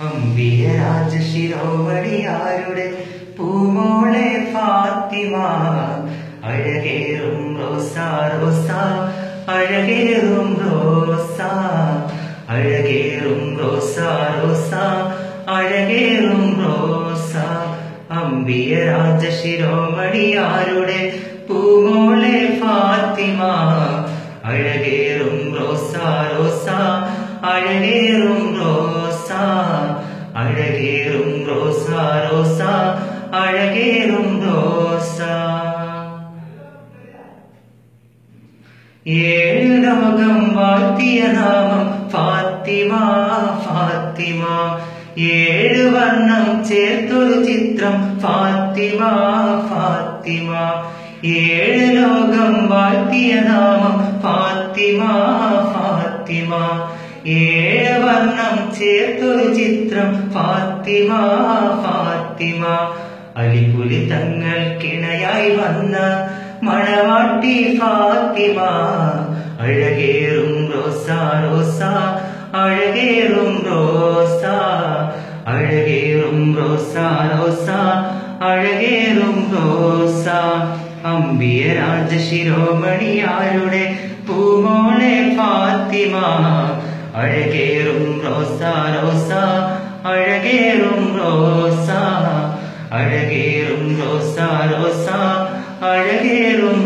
അമ്പിയ രാജശിരോമണിയാരുടെ പൂമോളെ ഫാത്തിമ. അഴകേറും റോസ റോസ അഴകേറും റോസ. അഴകേറും റോസ റോസ അഴകേറും റോസ. അമ്പിയ രാജശിരോമണിയാരുടെ പൂമോളെ ഫാത്തിമ. അഴകേറും റോസ റോസ അഴകേറും റോസ അഴകേറും റോസ റോസ അഴകേറും റോസ. ഏഴ് ലോകം വാഴ്ത്തിയ നാമം ഫാത്തിമ ഫാത്തിമ. ഏഴ് വർണം ചേർത്തൊരു ചിത്രം ഫാത്തിമ ഫാത്തിമ. ഏഴ് ലോകം വാഴ്ത്തിയ നാമം ഫാത്തിമ ഫാത്തിമ. ഏഴ് വർണം ചേർത്തൊരു ചിത്രം. ഫാത്തിമ ഫാത്തിമ. അലിപുലി തങ്ങൾക്കിണയായി വന്ന മണവാട്ടി ഫാത്തിമ. അഴകേറും റോസ റോസ. അഴകേറും റോസ. അഴകേറും റോസ റോസ. അഴകേറും റോസ. അമ്പിയ രാജശിരോമണിയാരുടെ പൂമോളെ ഫാത്തിമ? റോസ റോസ അഴകേറും റോസ അഴകേറും റോസ റോസ അഴകേറും